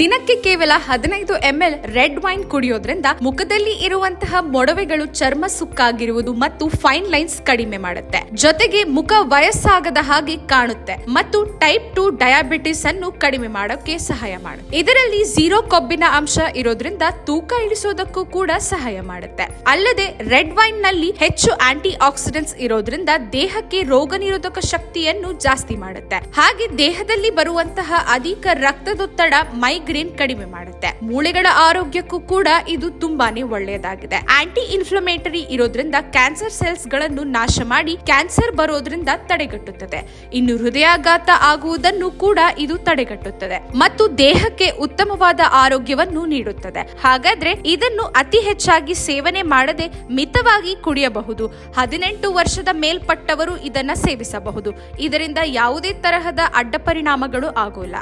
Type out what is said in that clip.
ದಿನಕ್ಕೆ ಕೇವಲ ಹದಿನೈದು ಎಂಎಲ್ ರೆಡ್ ವೈನ್ ಕುಡಿಯೋದ್ರಿಂದ ಮುಖದಲ್ಲಿ ಇರುವಂತಹ ಮೊಡವೆಗಳು ಚರ್ಮ ಸುಕ್ಕಾಗಿರುವುದು ಮತ್ತು ಫೈನ್ ಲೈನ್ಸ್ ಕಡಿಮೆ ಮಾಡುತ್ತೆ. ಜೊತೆಗೆ ಮುಖ ವಯಸ್ಸಾಗದ ಹಾಗೆ ಕಾಣುತ್ತೆ ಮತ್ತು ಟೈಪ್ ಟು ಡಯಾಬಿಟಿಸ್ ಅನ್ನು ಕಡಿಮೆ ಮಾಡೋಕೆ ಸಹಾಯ ಮಾಡುತ್ತೆ. ಇದರಲ್ಲಿ ಝೀರೋ ಕೊಬ್ಬಿನ ಅಂಶ ಇರೋದ್ರಿಂದ ತೂಕ ಇಳಿಸೋದಕ್ಕೂ ಕೂಡ ಸಹಾಯ ಮಾಡುತ್ತೆ. ಅಲ್ಲದೆ ರೆಡ್ ವೈನ್ನಲ್ಲಿ ಹೆಚ್ಚು ಆಂಟಿ ಆಕ್ಸಿಡೆಂಟ್ಸ್ ಇರೋದ್ರಿಂದ ದೇಹಕ್ಕೆ ರೋಗ ನಿರೋಧಕ ಶಕ್ತಿಯನ್ನು ಜಾಸ್ತಿ ಮಾಡುತ್ತೆ. ಹಾಗೆ ದೇಹದಲ್ಲಿ ಬರುವಂತಹ ಅಧಿಕ ರಕ್ತದೊತ್ತಡ ಮೈಗ್ರೇನ್ ಕಡಿಮೆ ಮಾಡುತ್ತೆ. ಮೂಳೆಗಳ ಆರೋಗ್ಯಕ್ಕೂ ಕೂಡ ಇದು ತುಂಬಾನೇ ಒಳ್ಳೆಯದಾಗಿದೆ. ಆಂಟಿ ಇನ್ಫ್ಲಮೇಟರಿ ಇರೋದ್ರಿಂದ ಕ್ಯಾನ್ಸರ್ ಸೆಲ್ಸ್ಗಳನ್ನು ನಾಶ ಮಾಡಿ ಕ್ಯಾನ್ಸರ್ ಬರೋದ್ರಿಂದ ತಡೆಗಟ್ಟುತ್ತದೆ. ಇನ್ನು ಹೃದಯಾಘಾತ ಆಗುವುದನ್ನು ಕೂಡ ಇದು ತಡೆಗಟ್ಟುತ್ತದೆ. ಮತ್ತು ದೇಹಕ್ಕೆ ಉತ್ತಮವಾದ ಆರೋಗ್ಯವನ್ನು ನೀಡುತ್ತದೆ. ಹಾಗಾದ್ರೆ ಇದನ್ನು ಅತಿ ಹೆಚ್ಚಾಗಿ ಸೇವನೆ ಮಾಡದೆ ಮಿತವಾಗಿ ಕುಡಿಯಬಹುದು. ಹದಿನೆಂಟು ವರ್ಷದ ಮೇಲ್ಪಟ್ಟವರು ಇದನ್ನ ಸೇವಿಸಬಹುದು. ಇದರಿಂದ ಯಾವುದೇ ತರಹದ ಅಡ್ಡ ಪರಿಣಾಮಗಳು ಆಗೋಲ್ಲ.